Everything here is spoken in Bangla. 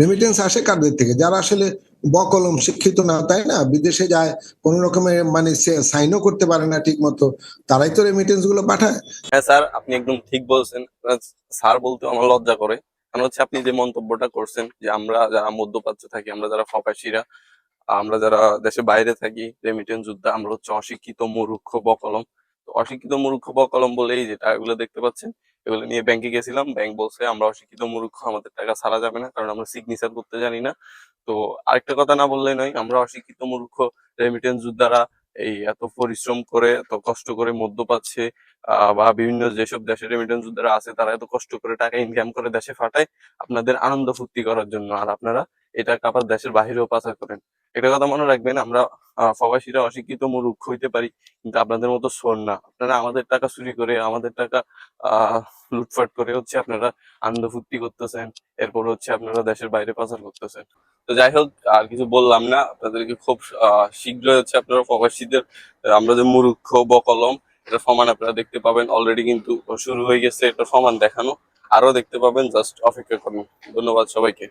রেমিটেন্স আসে কাদের থেকে? যারা আসলে বকলম, শিক্ষিত না, তাই না? বিদেশে যায়, কোন রকমের মানে সাইনও করতে পারে না ঠিক মতো তারাই তো রেমিটেন্সগুলো পাঠায়। হ্যাঁ স্যার, আপনি একদম ঠিক বলছেন। স্যার বলতে আমার লজ্জা করে। কারণ হচ্ছে আপনি যে মন্তব্যটা করছেন যে আমরা যারা মধ্যপ্রাচ্য থাকি, আমরা যারা ফপাসীরা আমরা যারা দেশের বাইরে থাকি রেমিটেন্স যোদ্ধা, আমরা হচ্ছে অশিক্ষিত, মূর্খ, বকলম। অশিক্ষিত, মূর্খ, বকলম বলেই যে টাকাগুলো দেখতে পাচ্ছেন এগুলো নিয়ে ব্যাংকে গেছিলাম। ব্যাংক বলছে, আমরা অশিক্ষিত মূর্খ, আমাদের টাকা ছাড়া যাবে না, কারণ আমরা সিগনেচার করতে জানি না। তো আরেকটা কথা না বললে নয়, আমরা অশিক্ষিত মূর্খ রেমিটেন্স যোদ্ধারা এই এত পরিশ্রম করে, এত কষ্ট করে মধ্য পাচ্ছে বা বিভিন্ন যেসব দেশের রেমিটেন্স যোদ্ধারা আছে, তারা এত কষ্ট করে টাকা ইনকাম করে দেশে ফাটায় আপনাদের আনন্দ ফুর্তি করার জন্য। আর আপনারা এটা আবার দেশের বাহিরেও পাচার করেন। এটা কথা মনে রাখবেন, আমরা প্রবাসীরা অশিক্ষিত মূর্খ হইতে পারি কিন্তু আপনাদের মতো শোন না। আপনারা আমাদের টাকা চুরি করে আমাদের টাকা আহ লুটফাট করে হচ্ছে আপনারা আনন্দ ফুর্তি করতেছেন। এরপর হচ্ছে আপনারা দেশের বাইরে পাচার করতেছেন। তো যাই হোক আর কিছু বললাম না। আপনাদেরকে খুব শীঘ্রই হচ্ছে আপনারা প্রবাসীদের আহ, আমরা যে মূর্খ বকলম এটা সমান আপনারা দেখতে পাবেন। অলরেডি কিন্তু শুরু হয়ে গেছে এটা সমান দেখানো। আরও দেখতে পাবেন জাস্ট অপেক্ষা করুন। ধন্যবাদ সবাইকে।